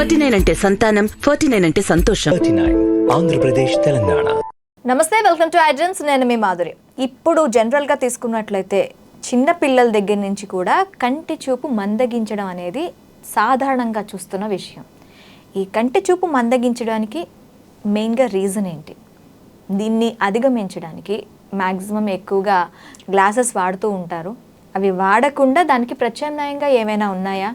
Forty nine అంటే సంతానం forty nine అంటే సంతోషం. ఆంధ్రప్రదేశ్ తెలంగాణ. నమస్తే వెల్కమ్ టు ఐడ్రన్స్. నేను మీ మాధురి. ఇప్పుడు జనరల్గా తీసుకున్నట్లయితే చిన్న పిల్లల దగ్గర నుంచి కూడా కంటి చూపు మందగించడం అనేది సాధారణంగా చూస్తున్న విషయం. ఈ కంటి చూపు మందగించడానికి మెయిన్గా రీజన్ ఏంటి? దీన్ని అధిగమించడానికి మ్యాక్సిమం ఎక్కువగా గ్లాసెస్ వాడుతూ ఉంటారు. అవి వాడకుండా దానికి ప్రత్యామ్నాయంగా ఏమైనా ఉన్నాయా?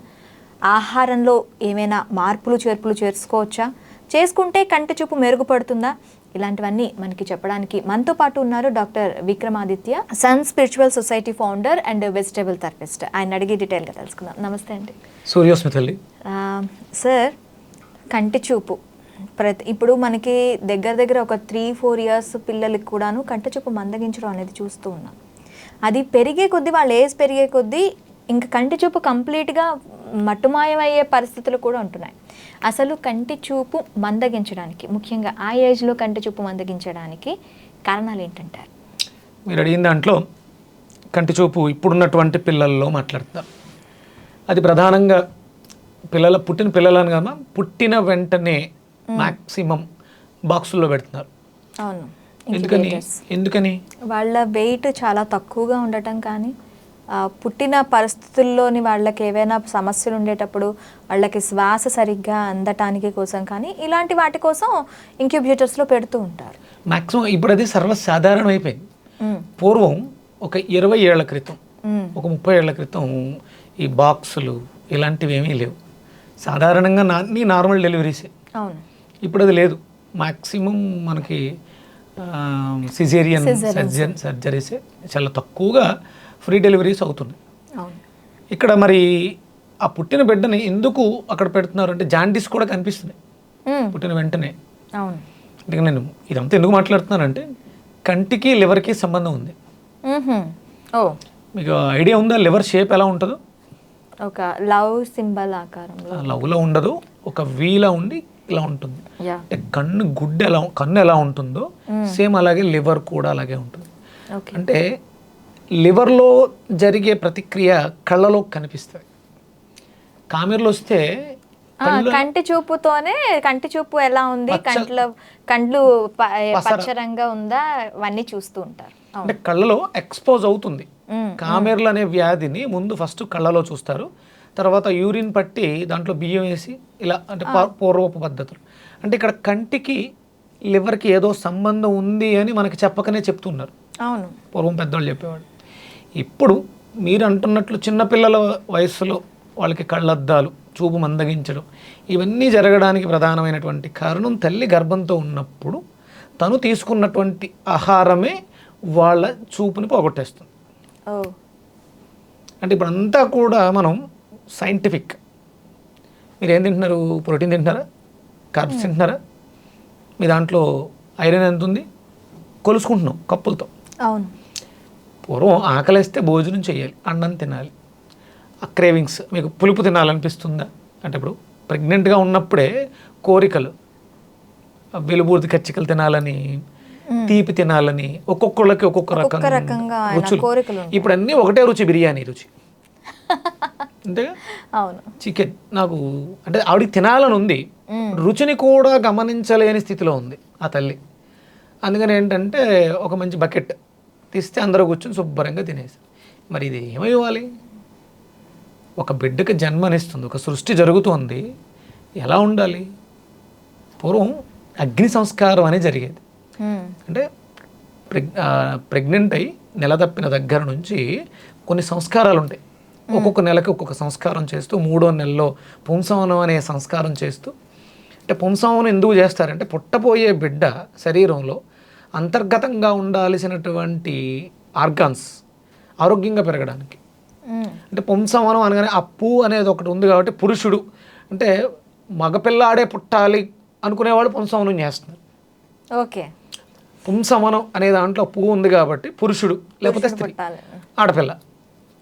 ఆహారంలో ఏమైనా మార్పులు చేర్పులు చేసుకోవచ్చా? చేసుకుంటే కంటి చూపు మెరుగుపడుతుందా? ఇలాంటివన్నీ మనకి చెప్పడానికి మనతో పాటు ఉన్నారు doctor Vikramaditya sun spiritual society founder and vegetable therapist. ఆయన అడిగి డీటెయిల్గా తెలుసుకుందాం. నమస్తే అండి. సూర్యోస్మి తల్లి. ఆ, సార్ కంటి చూపు. ప్రతి ఇప్పుడు మనకి దగ్గర దగ్గర ఒక త్రీ ఫోర్ ఇయర్స్ పిల్లలకి కూడాను కంటి చూపు మందగించడం అనేది చూస్తూ ఉన్నాం. అది పెరిగే కొద్దీ వాళ్ళ ఏజ్ పెరిగే కొద్దీ ఇంకా కంటి చూపు కంప్లీట్గా మట్టుమాయమయ్యే పరిస్థితులు కూడా ఉంటున్నాయి. అసలు కంటి చూపు మందగించడానికి ముఖ్యంగా ఆ ఏజ్లో కంటి చూపు మందగించడానికి కారణాలు ఏంటంటారు? మీరు అడిగిన దాంట్లో కంటి చూపు ఇప్పుడున్నటువంటి పిల్లల్లో మాట్లాడతారు అది ప్రధానంగా పిల్లల పుట్టిన పిల్లలను కదా పుట్టిన వెంటనే మాక్సిమం బాక్సుల్లో పెడుతున్నారు. అవును. ఎందుకని. ఎందుకని? వాళ్ళ వెయిట్ చాలా తక్కువగా ఉండటం కానీ పుట్టిన పరిస్థితుల్లోని వాళ్ళకి ఏవైనా సమస్యలు ఉండేటప్పుడు వాళ్ళకి శ్వాస సరిగ్గా అందటానికి కోసం కానీ ఇలాంటి వాటి కోసం ఇంక్యుబేటర్స్లో పెడుతూ ఉంటారు. మాక్సిమం ఇప్పుడు అది సర్వసాధారణం అయిపోయింది. పూర్వం ఒక ఇరవై ఏళ్ళ క్రితం. ఒక ముప్పై ఏళ్ళ క్రితం ఈ బాక్సులు ఇలాంటివి ఏమీ లేవు. సాధారణంగా అన్ని నార్మల్ డెలివరీసే. అవును. ఇప్పుడు అది లేదు. మాక్సిమం మనకి సిజేరియన్ సర్జన్. సర్జరీసే. చాలా తక్కువగా ఫ్రీ డెలివరీస్ అవుతున్నాయి. అవును. ఇక్కడ మరి ఆ పుట్టిన బిడ్డని ఎందుకు అక్కడ పెడుతున్నారు అంటే జాండీస్ కూడా కనిపిస్తున్నాయి. పుట్టిన వెంటనే. అంటే నేను ఇదంతా ఎందుకు మాట్లాడుతున్నానంటే కంటికి లివర్కి సంబంధం ఉంది. మీకు ఐడియా ఉందా? లివర్ షేప్ ఎలా ఉంటుందో? ఒక లవ్ సింబల్ ఆకారంలో. లవ్లో ఉండదు. ఒక వీలా ఉండి ఇలా ఉంటుంది. అంటే కన్ను గుడ్డ ఎలా కన్ను ఎలా ఉంటుందో సేమ్ అలాగే లివర్ కూడా అలాగే ఉంటుంది. అంటే లివర్లో జరిగే ప్రతిక్రియ కళ్ళలో కనిపిస్తుంది కామెర్లు వస్తే కంటి చూపుతోనే కంటి చూపు ఎలా ఉంది? కంట్లో కండ్లు పచ్చరంగా ఉందా? అవన్నీ చూస్తూ ఉంటారు. అంటే కళ్ళలో ఎక్స్పోజ్ అవుతుంది. కామెర్లు అనే వ్యాధిని ముందు ఫస్ట్ కళ్ళలో చూస్తారు. తర్వాత యూరిన్ పట్టి దాంట్లో బియ్యం వేసి ఇలా అంటే పూర్వపు పద్ధతులు. అంటే ఇక్కడ కంటికి లివర్కి ఏదో సంబంధం ఉంది అని మనకి చెప్పకనే చెప్తున్నారు. అవును. పూర్వం పెద్దవాళ్ళు చెప్పేవాడు ఇప్పుడు మీరు అంటున్నట్లు చిన్నపిల్లల వయస్సులో వాళ్ళకి కళ్ళద్దాలు చూపు మందగించడం ఇవన్నీ జరగడానికి ప్రధానమైనటువంటి కారణం తల్లి గర్భంతో ఉన్నప్పుడు తను తీసుకున్నటువంటి ఆహారమే వాళ్ళ చూపుని పోగొట్టేస్తుంది. అంటే ఇప్పుడు అంతా కూడా మనం సైంటిఫిక్. మీరు ఏం తింటున్నారు? ప్రోటీన్ తింటున్నారా? కార్బ్స్ తింటున్నారా? మీ దాంట్లో ఐరన్ ఎంత ఉంది కొలుసుకుంటున్నాం కప్పులతో. అవును. పూర్వం ఆకలిస్తే భోజనం చేయాలి అన్నం తినాలి. ఆ క్రేవింగ్స్ మీకు పులుపు తినాలనిపిస్తుందా? అంటే ఇప్పుడు ప్రెగ్నెంట్గా ఉన్నప్పుడే కోరికలు. ఆ వెలుబూర్తి కచ్చికలు తినాలని తీపి తినాలని ఒక్కొక్కళ్ళకి ఒక్కొక్క రకం రకంగా రుచులు. ఇప్పుడు అన్నీ ఒకటే రుచి బిర్యానీ రుచి. అంతేగా? అవును. చికెన్ నాకు అంటే ఆవిడకి తినాలని ఉంది. రుచిని కూడా గమనించలేని స్థితిలో ఉంది ఆ తల్లి. అందుకని ఏంటంటే ఒక మంచి బకెట్ తీస్తే అందరూ కూర్చొని శుభ్రంగా తినేసి. మరి ఇది ఏమైవ్వాలి ఒక బిడ్డకి జన్మనిస్తుంది ఒక సృష్టి జరుగుతోంది ఎలా ఉండాలి? పూర్వం అగ్ని సంస్కారం అనేది జరిగేది. అంటే ప్రెగ్ ప్రెగ్నెంట్ అయి నెల తప్పిన దగ్గర నుంచి కొన్ని సంస్కారాలు ఉంటాయి. ఒక్కొక్క నెలకి ఒక్కొక్క సంస్కారం చేస్తూ మూడో నెలలో పుంసవనం అనే సంస్కారం చేస్తూ. అంటే పుంసవనం ఎందుకు చేస్తారంటే పుట్టబోయే బిడ్డ శరీరంలో అంతర్గతంగా ఉండాల్సినటువంటి ఆర్గాన్స్ ఆరోగ్యంగా పెరగడానికి. అంటే పుంసవనం అనగానే అప్పు అనేది ఒకటి ఉంది కాబట్టి పురుషుడు. అంటే మగపిల్లాడే పుట్టాలి అనుకునేవాడు పుంసవనం చేస్తున్నారు. ఓకే. పుంసవనం అనే దాంట్లో పువ్వు ఉంది కాబట్టి పురుషుడు లేకపోతే స్త్రీ. ఆడపిల్ల.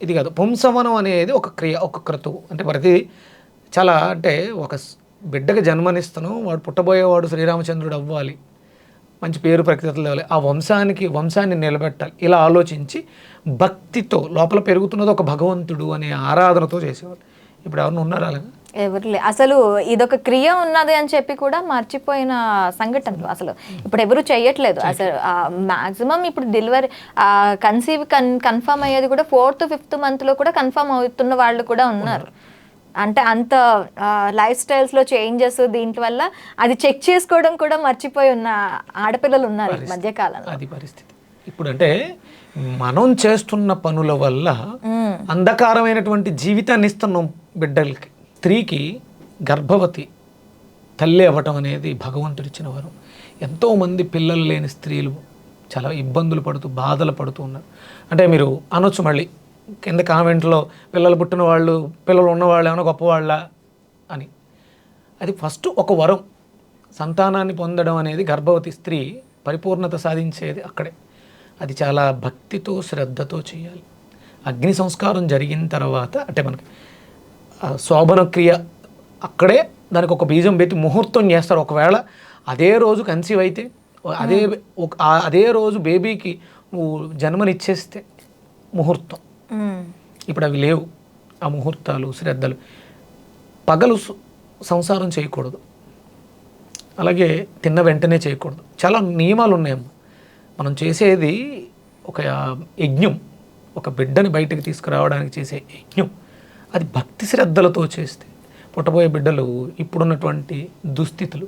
ఇది కాదు. పుంసవనం అనేది ఒక క్రియ ఒక క్రతువు. అంటే ప్రతి చాలా అంటే ఒక బిడ్డకి జన్మనిస్తాను వాడు పుట్టబోయేవాడు శ్రీరామచంద్రుడు అవ్వాలి. మంచి పేరు ప్రఖ్యాతలు తేవాలి ఆ వంశానికి వంశాన్ని నిలబెట్టాలి. ఇలా ఆలోచించి భక్తితో లోపల పెరుగుతున్నది ఒక భగవంతుడు అనే ఆరాధనతో చేసేవాళ్ళు. ఇప్పుడు ఎవరిని ఉన్నారు అలాగా? ఎవరు అసలు ఇదొక క్రియ ఉన్నది అని చెప్పి కూడా మర్చిపోయిన సంఘటనలు అసలు. ఇప్పుడు ఎవరు చేయట్లేదు. అసలు మాక్సిమం ఇప్పుడు డెలివరీ కన్సీవ్ కన్ కన్ఫర్మ్ అయ్యేది కూడా ఫోర్త్ ఫిఫ్త్ మంత్లో కూడా కన్ఫర్మ్ అవుతున్న వాళ్ళు కూడా ఉన్నారు. అంటే అంత లైఫ్ స్టైల్స్లో చేంజెస్ దీంట్ వల్ల అది చెక్ చేసుకోవడం కూడా మర్చిపోయి ఉన్న ఆడపిల్లలు ఉన్నారు ఈ మధ్యకాలంలో. అది పరిస్థితి. ఇప్పుడు అంటే మనం చేస్తున్న పనుల వల్ల అంధకారమైనటువంటి జీవితాన్ని ఇస్తున్నాం బిడ్డలకి. స్త్రీకి గర్భవతి తల్లి అవ్వటం అనేది భగవంతుడిచ్చిన వరం ఎంతోమంది పిల్లలు లేని స్త్రీలు చాలా ఇబ్బందులు పడుతూ బాధలు పడుతూ ఉన్నారు. అంటే మీరు అనొచ్చు మళ్ళీ కింద కామెంట్లో పిల్లలు పుట్టిన వాళ్ళు పిల్లలు ఉన్నవాళ్ళు ఏమైనా గొప్పవాళ్ళ అని. అది ఫస్ట్ ఒక వరం. సంతానాన్ని పొందడం అనేది గర్భవతి స్త్రీ పరిపూర్ణత సాధించేది అక్కడే. అది చాలా భక్తితో శ్రద్ధతో చేయాలి. అగ్ని సంస్కారం జరిగిన తర్వాత అంటే మనకి శోభన క్రియ అక్కడే దానికి ఒక బీజం పెట్టి ముహూర్తం చేస్తారు. ఒకవేళ అదే రోజు కన్సీవ్ అయితే అదే అదే రోజు బేబీకి నువ్వు జన్మనిచ్చేస్తే ముహూర్తం. ఇప్పుడు అవి లేవు. ఆ ముహూర్తాలు శ్రద్ధలు. పగలు సంసారం చేయకూడదు. అలాగే తిన్న వెంటనే చేయకూడదు. చాలా నియమాలు ఉన్నాయమ్మ మనం చేసేది ఒక యజ్ఞం. ఒక బిడ్డని బయటకు తీసుకురావడానికి చేసే యజ్ఞం. అది భక్తి శ్రద్ధలతో చేస్తే పుట్టబోయే బిడ్డలు ఇప్పుడున్నటువంటి దుస్థితులు.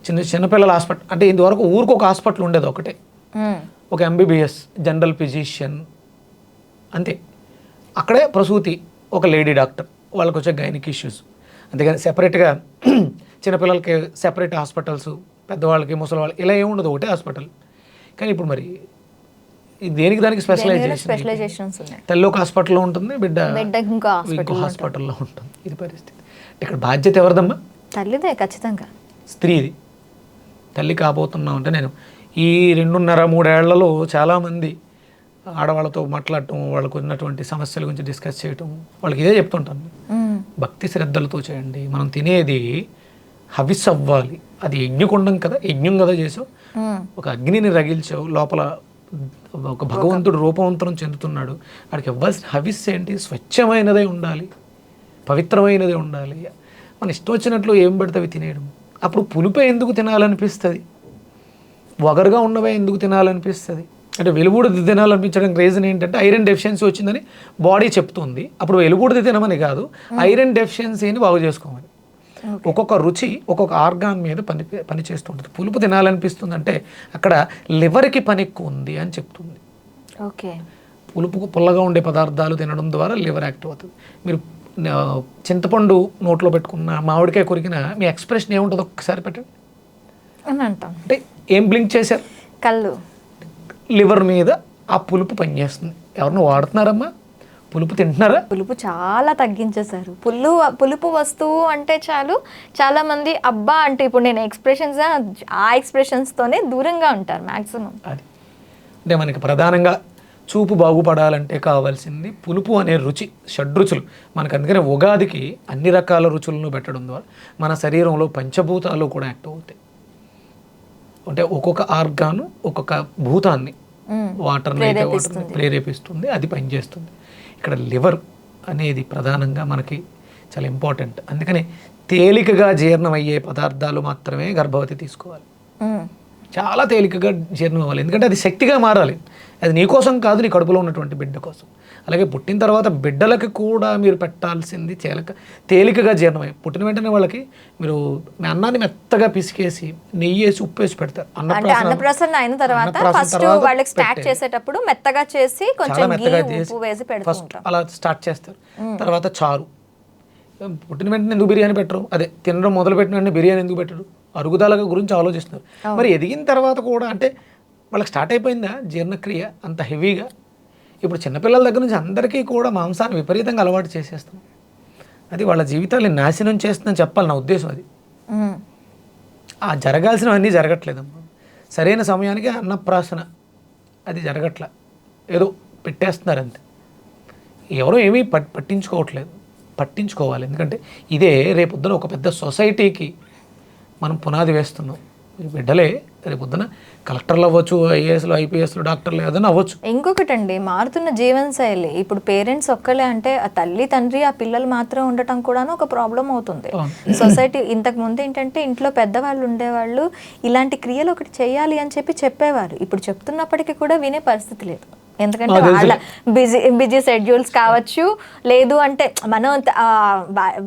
చిన్న చిన్నపిల్లల హాస్పిటల్ అంటే ఇంతవరకు ఊరికి ఒక హాస్పిటల్ ఉండేది ఒకటే. ఒక ఎంబీబీఎస్ జనరల్ ఫిజిషియన్ అంతే. అక్కడే ప్రసూతి ఒక లేడీ డాక్టర్. వాళ్ళకి వచ్చే గైనిక్ ఇష్యూస్. అంతేగాని సెపరేట్గా చిన్నపిల్లలకి సెపరేట్ హాస్పిటల్స్ పెద్దవాళ్ళకి ముసలి వాళ్ళకి ఇలా ఏముండదు ఒకటే హాస్పిటల్. కానీ ఇప్పుడు మరి దేనికి దానికి స్పెషలైజేషన్ తల్లి ఒక హాస్పిటల్లో ఉంటుంది బిడ్డ ఇంకో హాస్పిటల్లో ఉంటుంది. ఇది పరిస్థితి. ఇక్కడ బాధ్యత ఎవరిదమ్మా? తల్లిదే ఖచ్చితంగా. స్త్రీది. తల్లి కాబోతున్నాం అంటే నేను ఈ రెండున్నర మూడేళ్ళలో చాలామంది ఆడవాళ్ళతో మాట్లాడటం వాళ్ళకు ఉన్నటువంటి సమస్యల గురించి డిస్కస్ చేయటం వాళ్ళకి ఇదే చెప్తుంటాను. భక్తి శ్రద్ధలతో చేయండి. మనం తినేది హవిస్ అవ్వాలి. అది యజ్ఞకుండం కదా యజ్ఞం కదా చేసావు. ఒక అగ్నిని రగిల్చావు లోపల ఒక భగవంతుడు రూపవంతరం చెందుతున్నాడు. వాడికి ఇవ్వాల్సిన హవిస్ ఏంటి? స్వచ్ఛమైనదే ఉండాలి. పవిత్రమైనదే ఉండాలి. మన ఇష్టం వచ్చినట్లు ఏం పెడితే అవి తినేయడం. అప్పుడు పులిపే ఎందుకు తినాలనిపిస్తుంది? వగరుగా ఉన్నవే ఎందుకు తినాలనిపిస్తుంది? అంటే వెలుగుడిది తినాలనిపించడానికి రీజన్ ఏంటంటే ఐరన్ డెఫిషియన్సీ వచ్చిందని బాడీ చెప్తుంది. అప్పుడు వెలుగుడిది తినమని కాదు ఐరన్ డెఫిషియన్సీని బాగు చేసుకోమని ఒక్కొక్క రుచి ఒక్కొక్క ఆర్గాన్ మీద పని పని చేస్తుంటుంది. పులుపు తినాలనిపిస్తుంది అంటే అక్కడ లివర్కి పని ఎక్కువ ఉంది అని చెప్తుంది. ఓకే పులుపు పుల్లగా ఉండే పదార్థాలు తినడం ద్వారా లివర్ యాక్టివ్ అవుతుంది. మీరు చింతపండు నోట్లో పెట్టుకున్న మామిడికాయ కొరికిన మీ ఎక్స్ప్రెషన్ ఏముంటుందో ఒక్కసారి పెట్టండి. అని అంటాం. అంటే ఏం బ్లింక్ చేశారు? కళ్ళు. లివర్ మీద ఆ పులుపు పనిచేస్తుంది. ఎవరిని వాడుతున్నారమ్మా? పులుపు తింటున్నారా? పులుపు చాలా తగ్గించేశారు. పుల్లు పులుపు వస్తువు అంటే చాలు చాలా మంది అబ్బా అంటే ఇప్పుడు నేను ఎక్స్ప్రెషన్స్ ఆ ఎక్స్ప్రెషన్స్తోనే దూరంగా ఉంటారు మాక్సిమం అది. అంటే మనకి ప్రధానంగా చూపు బాగుపడాలంటే కావాల్సింది పులుపు అనే రుచి షడ్రుచులు మనకు అందుకనే ఉగాదికి అన్ని రకాల రుచులను పెట్టడం ద్వారా మన శరీరంలో పంచభూతాలు కూడా యాక్టివ్ అవుతాయి. అంటే ఒక్కొక్క ఆర్గాను ఒక్కొక్క భూతాన్ని వాటర్ని అయితే వాటర్ని ప్రేరేపిస్తుంది అది పనిచేస్తుంది. ఇక్కడ లివర్ అనేది ప్రధానంగా మనకి చాలా ఇంపార్టెంట్. అందుకని తేలికగా జీర్ణమయ్యే పదార్థాలు మాత్రమే గర్భవతి తీసుకోవాలి. మ్మ్. చాలా తేలికగా జీర్ణం అవ్వాలి. ఎందుకంటే అది శక్తిగా మారాలి. అది నీ కోసం కాదు నీ కడుపులో ఉన్నటువంటి బిడ్డ కోసం. అలాగే పుట్టిన తర్వాత బిడ్డలకి కూడా మీరు పెట్టాల్సింది తేలిక తేలికగా జీర్ణమై పుట్టిన వెంటనే వాళ్ళకి మీరు మీ అన్నాన్ని మెత్తగా పిసికేసి నెయ్యి వేసి ఉప్పు వేసి పెడతారు. అన్నప్రాసన అయిన తర్వాత ఫస్ట్ వాళ్ళకి స్టార్ట్. చేసేటప్పుడు మెత్తగా చేసి కొంచెం మెత్తగా చేసి ఫస్ట్ అలా స్టార్ట్ చేస్తారు. తర్వాత చారు. పుట్టిన వెంటనే ఎందుకు బిర్యానీ పెట్టరు? అదే తినడం మొదలు పెట్టిన వెంటనే బిర్యానీ ఎందుకు పెట్టరు? అరుగుదల గురించి ఆలోచిస్తున్నారు. మరి ఎదిగిన తర్వాత కూడా అంటే వాళ్ళకి స్టార్ట్ అయిపోయిందా జీర్ణక్రియ అంత హెవీగా? ఇప్పుడు చిన్నపిల్లల దగ్గర నుంచి అందరికీ కూడా మాంసాన్ని విపరీతంగా అలవాటు చేసేస్తాం. అది వాళ్ళ జీవితాన్ని నాశనం చేస్తుందని చెప్పాలి నా ఉద్దేశం అది. ఆ జరగాల్సినవన్నీ జరగట్లేదమ్మా. సరైన సమయానికి అన్నప్రాసన అది జరగట్ల. ఏదో పెట్టేస్తున్నారు అంతే ఎవరో ఏమీ పట్ పట్టించుకోవట్లేదు. పట్టించుకోవాలి. ఎందుకంటే ఇదే రేపొద్దున ఒక పెద్ద సొసైటీకి మనం పునాది వేస్తున్నాం. బిడ్డలే రేపు పొద్దున కలెక్టర్లు అవ్వచ్చు ఐఏఎస్లు ఐపీఎస్లు డాక్టర్లు ఏదైనా అవ్వచ్చు. ఇంకొకటండి మారుతున్న జీవన శైలి. ఇప్పుడు పేరెంట్స్ ఒక్కలే అంటే ఆ తల్లి తండ్రి ఆ పిల్లలు మాత్రం ఉండటం కూడాను ఒక ప్రాబ్లం అవుతుంది. సొసైటీ ఇంతకు ముందు ఏంటంటే ఇంట్లో పెద్దవాళ్ళు ఉండేవాళ్ళు ఇలాంటి క్రియలు ఒకటి చేయాలి అని చెప్పి చెప్పేవారు. ఇప్పుడు చెప్తున్నప్పటికీ కూడా వినే పరిస్థితి లేదు. ఎందుకంటే వాళ్ళ బిజీ బిజీ షెడ్యూల్స్ కావచ్చు లేదు అంటే మనం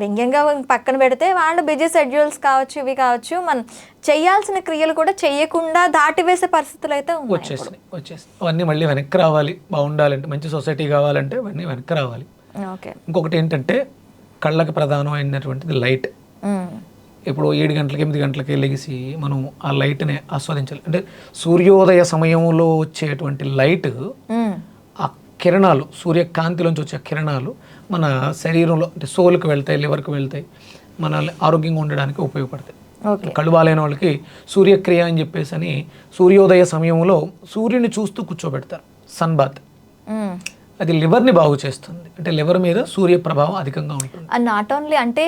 వ్యంగ్యంగా పక్కన పెడితే వాళ్ళ బిజీ షెడ్యూల్స్ కావచ్చు ఇవి కావచ్చు మనం చేయాల్సిన క్రియలు కూడా చేయకుండా దాటివేసే పరిస్థితులు అయితే వచ్చేసినాయి వచ్చేసినాయి. అవన్నీ మళ్ళీ వెనక్కి రావాలి. బాగుండాలంటే మంచి సొసైటీ కావాలంటే అవన్నీ వెనక్కి రావాలి. ఓకే. ఇంకొకటి ఏంటంటే కళ్ళకి ప్రధానమైనటువంటిది లైట్. ఇప్పుడు ఏడు గంటలకి ఎనిమిది గంటలకి లెగిసి మనం ఆ లైట్ని ఆస్వాదించాలి. అంటే సూర్యోదయ సమయంలో వచ్చేటువంటి లైట్ ఆ కిరణాలు సూర్యకాంతిలోంచి వచ్చే కిరణాలు మన శరీరంలో అంటే సోల్కి వెళ్తాయి లివర్కి వెళ్తాయి మన ఆరోగ్యంగా ఉండడానికి ఉపయోగపడతాయి. కళ్ళు బాలేని వాళ్ళకి సూర్యక్రియ అని చెప్పేసి అని సూర్యోదయ సమయంలో సూర్యుని చూస్తూ కూర్చోబెడతారు. Sun bath. అది లివర్ని బాగు చేస్తుంది. అంటే లివర్ మీద సూర్య ప్రభావం అధికంగా ఉంటుంది. నాట్ ఓన్లీ అంటే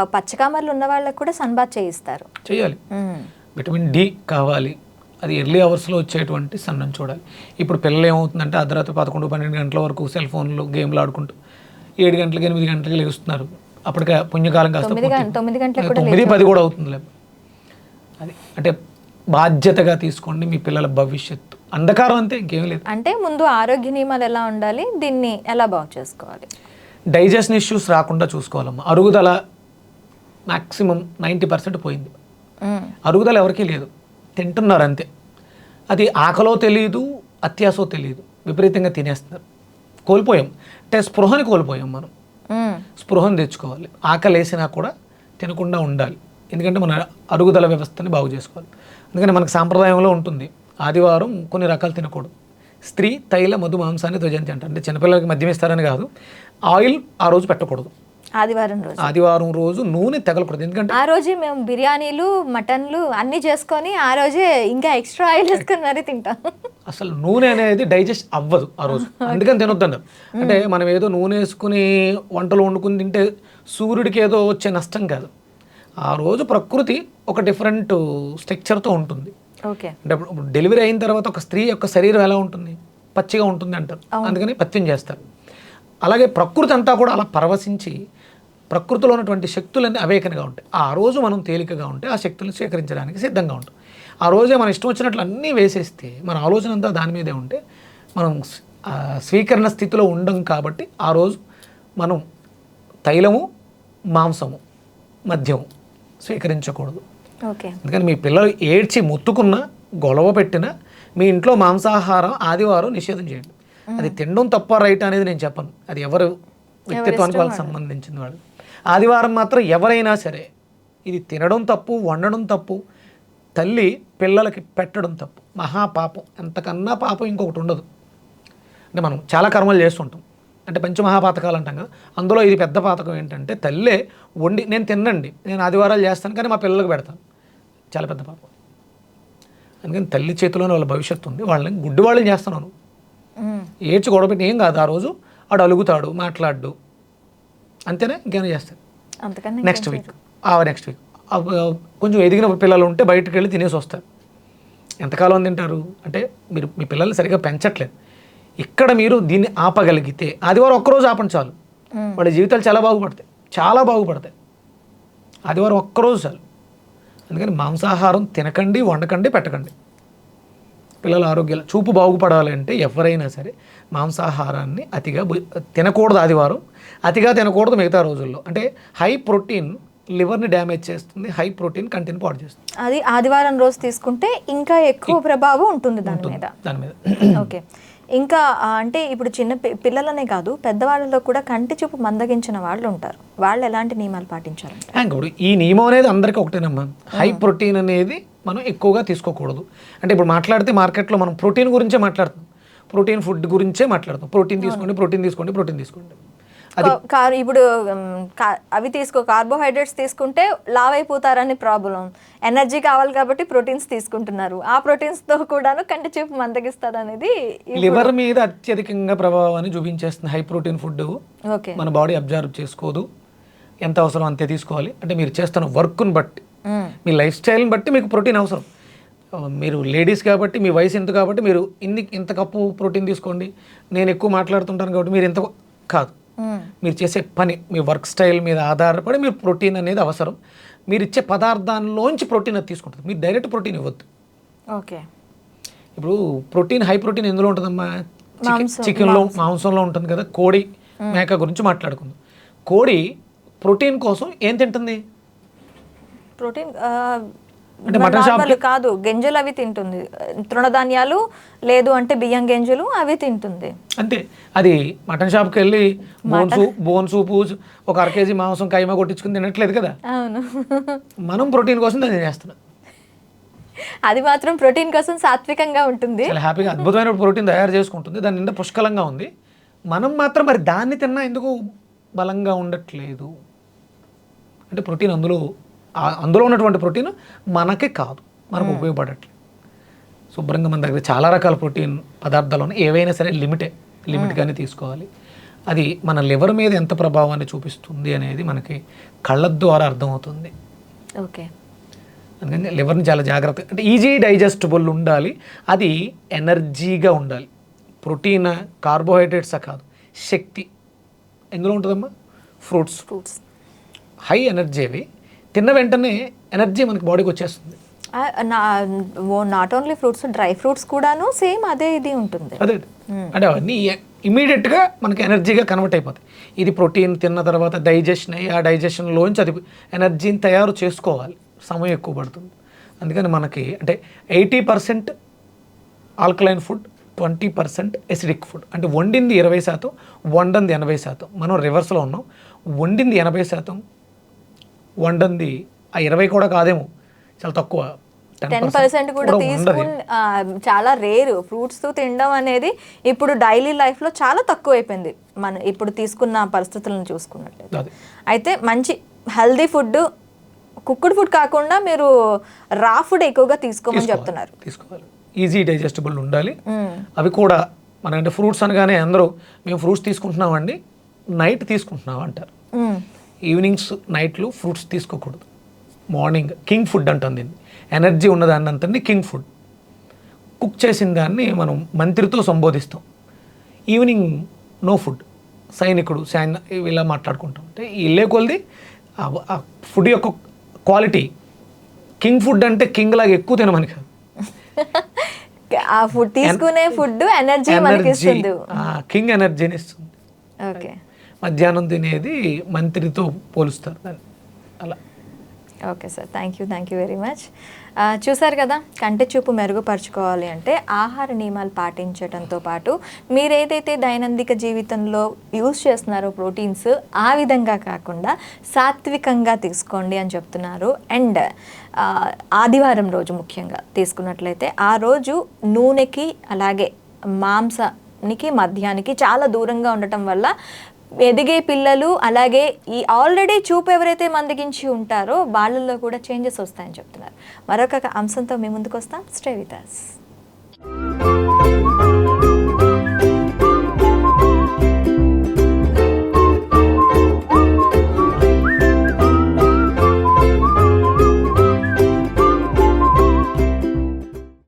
పచ్చకామర్లు ఉన్న వాళ్ళకి కూడా సన్ బాత్ చేయిస్తారు. చేయాలి. విటమిన్ డి కావాలి. అది ఎర్లీ అవర్స్లో వచ్చేటువంటి సన్నని చూడాలి. ఇప్పుడు పిల్లలు ఏమవుతుందంటే అర్ధరాత్రి పదకొండు పన్నెండు గంటల వరకు సెల్ ఫోన్లు గేమ్లు ఆడుకుంటూ ఏడు గంటలకి ఎనిమిది గంటలకి లెగుస్తున్నారు. అప్పటికే పుణ్యకాలం కాస్త తొమ్మిది గంటలకు పది కూడా అవుతుందిలే. అది అంటే బాధ్యతగా తీసుకోండి మీ పిల్లల భవిష్యత్తు. అంధకారం అంతే ఇంకేం లేదు. అంటే ముందు ఆరోగ్య నియమాలు ఎలా ఉండాలి దీన్ని ఎలా బాగు చేసుకోవాలి? డైజెషన్ ఇష్యూస్ రాకుండా చూసుకోవాలమ్మా. అరుగుదల మ్యాక్సిమం నైంటీ పర్సెంట్ పోయింది. అరుగుదల ఎవరికీ లేదు. తింటున్నారు అంతే. అది ఆకలో తెలియదు అత్యాసో తెలియదు విపరీతంగా తినేస్తున్నారు. కోల్పోయాం. అంటే స్పృహని కోల్పోయాం మనం. స్పృహను తెచ్చుకోవాలి. ఆకలి వేసినా కూడా తినకుండా ఉండాలి. ఎందుకంటే మన అరుగుదల వ్యవస్థని బాగు చేసుకోవాలి. అందుకని మనకు సాంప్రదాయంలో ఉంటుంది. ఆదివారం కొన్ని రకాలు తినకూడదు. స్త్రీ తైల మధు మాంసాన్ని ధ్వజంతి అంటారు అంటే చిన్నపిల్లలకి మద్యం ఇస్తారని కాదు. ఆయిల్ ఆ రోజు పెట్టకూడదు. ఆదివారం రోజు. ఆదివారం రోజు నూనె తగలకూడదు. ఎందుకంటే ఆ రోజే మేము బిర్యానీలు మటన్లు అన్ని చేసుకొని ఆ రోజే ఇంకా ఎక్స్ట్రా ఆయిల్ వేసుకొని మరీ తింటాం. అసలు నూనె అనేది డైజెస్ట్ అవ్వదు ఆ రోజు. అందుకని తినొద్దన్నారు అంటే మనం ఏదో నూనె వేసుకుని వంటలు వండుకుని తింటే సూర్యుడికి ఏదో వచ్చే నష్టం కాదు. ఆ రోజు ప్రకృతి ఒక డిఫరెంట్ స్ట్రక్చర్తో ఉంటుంది. ఓకే. అంటే ఇప్పుడు డెలివరీ అయిన తర్వాత ఒక స్త్రీ యొక్క శరీరం ఎలా ఉంటుంది? పచ్చిగా ఉంటుంది అంటారు. అందుకని పత్యం చేస్తారు. అలాగే ప్రకృతి అంతా కూడా అలా పరవశించి ప్రకృతిలో ఉన్నటువంటి శక్తులన్నీ అవేకనగా ఉంటాయి. ఆ రోజు మనం తేలికగా ఉంటే ఆ శక్తులను స్వీకరించడానికి సిద్ధంగా ఉంటాం. ఆ రోజే మన ఇష్టం వచ్చినట్లు అన్నీ వేసేస్తే మన ఆలోచన అంతా దాని మీదే ఉంటే మనం స్వీకరణ స్థితిలో ఉండం కాబట్టి ఆ రోజు మనం తైలము మాంసము మద్యము స్వీకరించకూడదు. ఓకే. అందుకని మీ పిల్లలు ఏడ్చి మొత్తుకున్నా గొడవ పెట్టినా మీ ఇంట్లో మాంసాహారం ఆదివారం నిషేధం చేయండి. అది తినడం తప్ప రైట్ అనేది నేను చెప్పను. అది ఎవరు వ్యక్తిత్వానికి వాళ్ళకి సంబంధించిన వాళ్ళు. ఆదివారం మాత్రం ఎవరైనా సరే ఇది తినడం తప్పు వండడం తప్పు తల్లి పిల్లలకి పెట్టడం తప్పు మహాపాపం ఎంతకన్నా పాపం ఇంకొకటి ఉండదు. అంటే మనం చాలా కర్మలు చేస్తుంటాం. అంటే పంచమహాపాతకాలు అంటాం కదా. అందులో ఇది పెద్ద పాతకం ఏంటంటే తల్లే వండి నేను తినండి నేను ఆదివారాలు చేస్తాను కానీ మా పిల్లలకు పెడతాను. చాలా పెద్ద పాపం. అందుకని తల్లి చేతిలోనే వాళ్ళ భవిష్యత్తు ఉంది. వాళ్ళని గుడ్డి వాళ్ళని చేస్తున్నాను. ఏడ్చి గొడవపెట్టి ఏం కాదు. ఆ రోజు వాడు అలుగుతాడు మాట్లాడు అంతేనా ఇంకేమైనా అంతకన్నా నెక్స్ట్ వీక్ ఆ నెక్స్ట్ వీక్ కొంచెం ఎదిగిన పిల్లలు ఉంటే బయటకు వెళ్ళి తినేసి వస్తారు. ఎంతకాలం తింటారు? అంటే మీరు మీ పిల్లల్ని సరిగ్గా పెంచట్లేదు. ఇక్కడ మీరు దీన్ని ఆపగలిగితే ఆదివారం ఒక్కరోజు ఆపండి చాలు. వాళ్ళ జీవితాలు చాలా బాగుపడతాయి. చాలా బాగుపడతాయి. ఆదివారం ఒక్కరోజు చాలు. అందుకని మాంసాహారం తినకండి వండకండి పెట్టకండి. పిల్లల ఆరోగ్యాలు చూపు బాగుపడాలి అంటే ఎవరైనా సరే మాంసాహారాన్ని అతిగా తినకూడదు ఆదివారం. అతిగా తినకూడదు మిగతా రోజుల్లో. అంటే హై ప్రోటీన్ లివర్ని డ్యామేజ్ చేస్తుంది హై ప్రోటీన్ కంటెంట్ పాడు చేస్తుంది. అది ఆదివారం రోజు తీసుకుంటే ఇంకా ఎక్కువ ప్రభావం ఉంటుంది దాని మీద. దాని మీద. ఓకే. ఇంకా అంటే ఇప్పుడు చిన్న పిల్లలనే కాదు పెద్దవాళ్ళలో కూడా కంటి చూపు మందగించిన వాళ్ళు ఉంటారు. వాళ్ళు ఎలాంటి నియమాలు ఇప్పుడు ఈ నియమం అనేది అందరికీ ఒకటేనమ్మా. హై ప్రోటీన్ అనేది మనం ఎక్కువగా తీసుకోకూడదు. అంటే ఇప్పుడు మాట్లాడితే మార్కెట్లో మనం ప్రోటీన్ గురించే మాట్లాడుతాం. ప్రోటీన్ ఫుడ్ గురించే మాట్లాడతాం. ప్రోటీన్ తీసుకోండి ప్రోటీన్ తీసుకోండి ప్రోటీన్ తీసుకోండి. కార్ ఇప్పుడు అవి తీసుకో కార్బోహైడ్రేట్స్ తీసుకుంటే లావ్ అయిపోతారని ప్రాబ్లం. ఎనర్జీ కావాలి కాబట్టి ప్రోటీన్స్ తీసుకుంటున్నారు. ఆ ప్రోటీన్స్తో కూడాను కంటి చూపు మందగిస్తుంది అనేది లివర్ మీద అత్యధికంగా ప్రభావాన్ని చూపించేస్తుంది హై ప్రోటీన్ ఫుడ్. ఓకే. మన బాడీ అబ్జర్వ్ చేసుకోదు. ఎంత అవసరం అంతే తీసుకోవాలి. అంటే మీరు చేస్తున్న వర్క్ను బట్టి. మీ లైఫ్ స్టైల్ని బట్టి మీకు ప్రోటీన్ అవసరం. మీరు లేడీస్ కాబట్టి మీ వయసు ఎంత కాబట్టి మీరు ఇన్ని ఇంత కప్పు ప్రోటీన్ తీసుకోండి. నేను ఎక్కువ మాట్లాడుతుంటాను కాబట్టి మీరు ఇంత కాదు. మీరు చేసే పని మీ వర్క్ స్టైల్ మీద ఆధారపడి మీరు ప్రోటీన్ అనేది అవసరం. మీరు ఇచ్చే పదార్థాల్లోంచి ప్రోటీన్ అది తీసుకుంటుంది. మీరు డైరెక్ట్ ప్రోటీన్ ఇవ్వద్దు. ఓకే. ఇప్పుడు ప్రోటీన్ హై ప్రోటీన్ ఎందులో ఉంటుందమ్మా? చికెన్లో మాంసంలో ఉంటుంది కదా కోడి మేక గురించి మాట్లాడుకుందాం. కోడి ప్రోటీన్ కోసం ఏం తింటుంది? ప్రోటీన్ అంటే మటన్ కాదు గింజలు అవి తింటుంది. తృణధాన్యాలు లేదు అంటే బియ్యం గింజలు అవి తింటుంది. అంతే అది మటన్ షాప్కి వెళ్ళి బోన్ సూప్ బోన్ సూపు ఒక అర కేజీ మాంసం కైమా కొట్టించుకుని తినట్లేదు కదా? అవును. మనం ప్రోటీన్ కోసం దాన్ని చేస్తున్నాం. అది మాత్రం ప్రోటీన్ కోసం సాత్వికంగా ఉంటుంది. చాలా హ్యాపీగా అద్భుతమైన ప్రోటీన్ తయారు చేసుకుంటుంది. దాని నిండా పుష్కలంగా ఉంది. మనం మాత్రం మరి దాన్ని తిన్నా ఎందుకు బలంగా ఉండట్లేదు? అంటే ప్రోటీన్ అందులో అందులో ఉన్నటువంటి ప్రోటీన్ మనకే కాదు మనకు ఉపయోగపడట్లేదు. శుభ్రంగా మన దగ్గర చాలా రకాల ప్రోటీన్ పదార్థాలు ఉన్నాయి. ఏవైనా సరే లిమిటే లిమిట్గానే తీసుకోవాలి. అది మన లివర్ మీద ఎంత ప్రభావాన్ని చూపిస్తుంది అనేది మనకి కళ్ళ ద్వారా అర్థమవుతుంది. ఓకే. అందుకని లివర్ని చాలా జాగ్రత్త అంటే ఈజీ డైజెస్టబుల్ ఉండాలి. అది ఎనర్జీగా ఉండాలి. ప్రోటీన్ కార్బోహైడ్రేట్సా కాదు శక్తి. ఎందులో ఉంటుందమ్మా? ఫ్రూట్స్. ఫ్రూట్స్. హై ఎనర్జీ అవి. తిన్న వెంటనే ఎనర్జీ మనకి బాడీకి వచ్చేస్తుంది. Not only fruits dry fruits కూడాను సేమ్ అదే ఇది ఉంటుంది. అదే అంటే అవన్నీ ఇమీడియట్గా మనకి ఎనర్జీగా కన్వర్ట్ అయిపోతాయి. ఇది ప్రోటీన్ తిన్న తర్వాత డైజెషన్ అయ్యి ఆ డైజెషన్లోంచి అది ఎనర్జీని తయారు చేసుకోవాలి. సమయం ఎక్కువ పడుతుంది. అందుకని మనకి అంటే eighty percent alkaline food twenty percent acidic food. అంటే వండింది ఇరవై శాతం వండంది ఎనభై శాతం. మనం రివర్స్లో ఉన్నాం. వండింది ఎనభై శాతం వండంది. ఆ ఇరవై కూడా కాదేమో. చాలా తక్కువ. టెన్ పర్సెంట్ కూడా తీసుకుని చాలా రేరు. ఫ్రూట్స్ తినడం అనేది ఇప్పుడు డైలీ లైఫ్లో చాలా తక్కువ అయిపోయింది మన ఇప్పుడు తీసుకున్న పరిస్థితులను చూసుకున్నట్లయితే. అయితే మంచి హెల్దీ ఫుడ్ కుక్డ్ ఫుడ్ కాకుండా మీరు రా ఫుడ్ ఎక్కువగా తీసుకోమని. చెప్తున్నారు. తీసుకోవాలి. ఈజీ డైజెస్టబుల్ ఉండాలి. అవి కూడా మన అంటే ఫ్రూట్స్ అనగానే అందరూ మేము ఫ్రూట్స్ తీసుకుంటున్నామండి నైట్ తీసుకుంటున్నాం అంటారు. ఈవినింగ్స్ నైట్లు ఫ్రూట్స్ తీసుకోకూడదు. మార్నింగ్ కింగ్ ఫుడ్ అంటుంది ఎనర్జీ ఉన్నదాన్ని అంతండి కింగ్ ఫుడ్. కుక్ చేసిన దాన్ని మనం మంత్రితో సంబోధిస్తాం. Evening no food. సైనికుడు సైన్ ఇలా మాట్లాడుకుంటాం. అంటే ఇల్లే కొలిది. ఆ ఫుడ్ యొక్క క్వాలిటీ. కింగ్ ఫుడ్ అంటే కింగ్ లాగా ఎక్కువ తినమని కాదు. ఆ ఫుడ్ తీసుకునే ఫుడ్ ఎనర్జీ కింగ్ ఎనర్జీని ఇస్తుంది. ఓకే. మధ్యాహ్నం తినేది మంత్రితో పోలుస్తారు. దాన్ని అలా. Okay sir. Thank you thank you very much చూసారు కదా కంటి చూపు మెరుగుపరచుకోవాలి అంటే ఆహార నియమాలు పాటించడంతో పాటు మీరు ఏదైతే దైనందిక జీవితంలో యూజ్ చేస్తున్నారో ప్రోటీన్స్ ఆ విధంగా కాకుండా సాత్వికంగా తీసుకోండి అని చెప్తున్నారు. అండ్ ఆదివారం రోజు ముఖ్యంగా తీసుకున్నట్లయితే ఆ రోజు నూనెకి అలాగే మాంసానికి మద్యానికి చాలా దూరంగా ఉండటం వల్ల ఎదిగే పిల్లలు అలాగే ఈ ఆల్రెడీ చూపు ఎవరైతే మందగించి ఉంటారో వాళ్ళల్లో కూడా చేంజెస్ వస్తాయని చెప్తున్నారు. మరొక అంశంతో మీ ముందుకు వస్తాం. Stay with